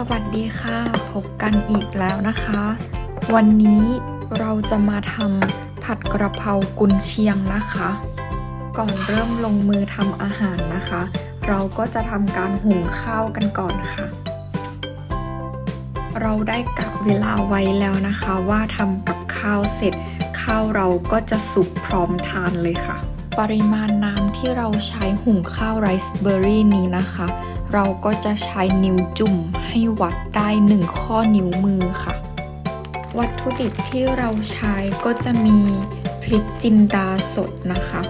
สวัสดีค่ะ พบกันอีกแล้วนะคะ วันนี้เราจะมาทำผัดกระเพรากุนเชียงนะคะ ก่อนเริ่มลงมือทำอาหารนะคะ เราก็จะทำการหุงข้าวกันก่อนค่ะ เราได้กะเวลาไว้แล้วนะคะ ว่าทำกับข้าวเสร็จ ข้าวเราก็จะสุกพร้อมทานเลยค่ะ ปริมาณน้ำที่เราใช้หุงข้าวไรซ์เบอร์รี่นี้นะคะเราก็จะใช้นิ้วจุ่มให้วัดได้หนึ่งข้อนิ้วมือค่ะ วัตถุดิบที่เราใช้ก็จะมีพริกจินดาสดนะคะ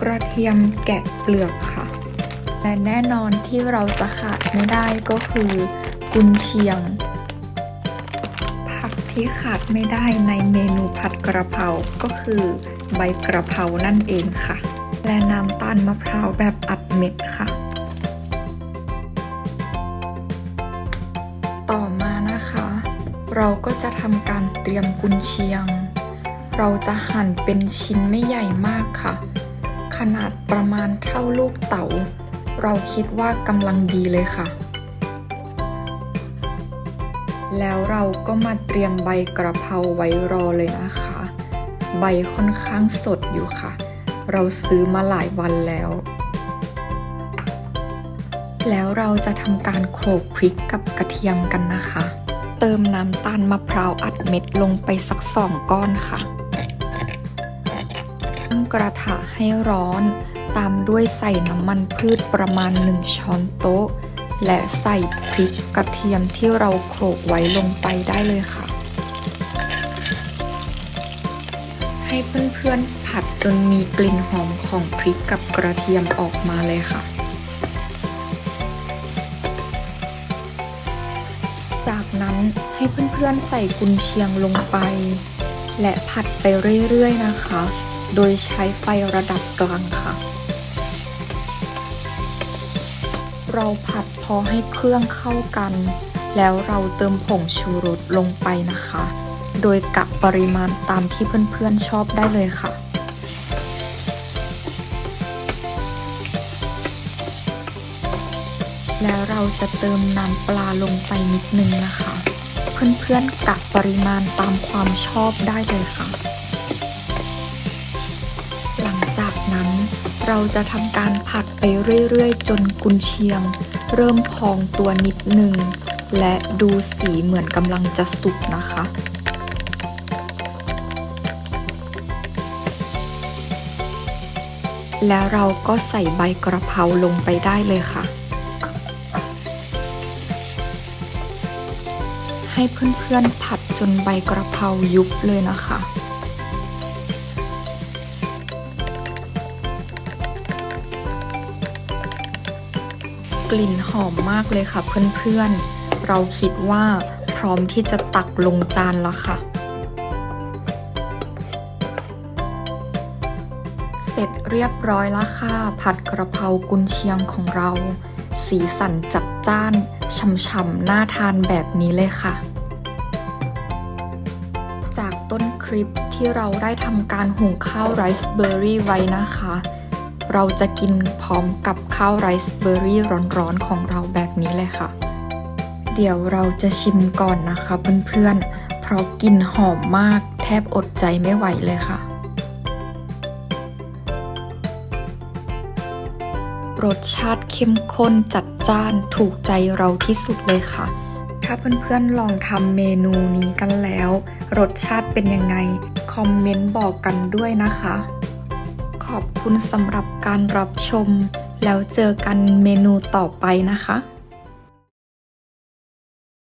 กระเทียมแกะเปลือกค่ะ และแน่นอนที่เราจะขาดไม่ได้ก็คือ กุนเชียง ผักที่ขาดไม่ได้ในเมนูผัดกระเพราก็คือ ใบกระเพรานั่นเองค่ะ และน้ำตาลมะพร้าวแบบอัดเม็ดค่ะ ต่อมานะคะ เราก็จะทำการเตรียมกุนเชียง เราจะหั่นเป็นชิ้นไม่ใหญ่มากค่ะ ขนาดประมาณเท่าลูกเต๋า เราคิดว่ากำลังดีเลยค่ะแล้วเราก็มาเตรียมใบกระเพราไว้รอเลยนะคะ ใบค่อนข้างสดอยู่ค่ะ เราซื้อมาหลายวันแล้ว แล้วเราจะทำการโขลกพริกกับกระเทียมกันนะคะ เติมน้ำตาลมะพร้าวอัดเม็ดลงไปสักสองก้อนค่ะตั้งกระทะให้ร้อน ตามด้วยใส่น้ำมันพืชประมาณ 1 ช้อนโต๊ะ และใส่พริกกระเทียมที่เราโขลกไว้ลงไปได้เลยค่ะ ให้เพื่อนๆผัดจนมีกลิ่นหอมของพริกกับกระเทียมออกมาเลยค่ะ จากนั้นให้เพื่อนๆใส่กุนเชียงลงไป และผัดไปเรื่อยๆนะคะ โดยใช้ไฟระดับกลางค่ะเราผัดพอให้เครื่องเข้ากัน แล้วเราเติมผงชูรสลงไปนะคะ โดยกะปริมาณตามที่เพื่อนๆชอบได้เลยค่ะ แล้วเราจะเติมน้ำปลาลงไปนิดนึงนะคะ เพื่อนๆกะปริมาณตามความชอบได้เลยค่ะ หลังจากนั้นเราจะทำการผัดไปเรื่อยๆ จนกุนเชียง เริ่มพองตัวนิดนึงและดูสีเหมือนกำลังจะสุกนะคะ แล้วเราก็ใส่ใบกระเพราลงไปได้เลยค่ะ ให้เพื่อนๆผัดจนใบกระเพรายุบเลยนะคะ กลิ่นหอมมากเลยค่ะเพื่อนๆ เราคิดว่าพร้อมที่จะตักลงจานแล้วค่ะ เสร็จเรียบร้อยแล้วค่ะ ผัดกระเพรากุนเชียงของเรา สีสันจัดจ้านช่ำๆน่าทานแบบนี้เลยค่ะ จากต้นคลิปที่เราได้ทำการหุงข้าวไรซ์เบอร์รี่ไว้นะคะ เราจะกินพร้อมกับข้าวไรซ์เบอร์รี่ร้อนๆของเราแบบนี้เลยค่ะ เดี๋ยวเราจะชิมก่อนนะคะเพื่อนๆ เพราะกลิ่นหอมมากแทบอดใจไม่ไหวเลยค่ะ รสชาติเข้มข้นจัดจ้านถูกใจเราที่สุดเลยค่ะ ถ้าเพื่อนๆลองทำเมนูนี้กันแล้ว รสชาติเป็นยังไง คอมเมนต์บอกกันด้วยนะคะ ขอบคุณสำหรับการรับชม แล้วเจอกันเมนูต่อไปนะคะ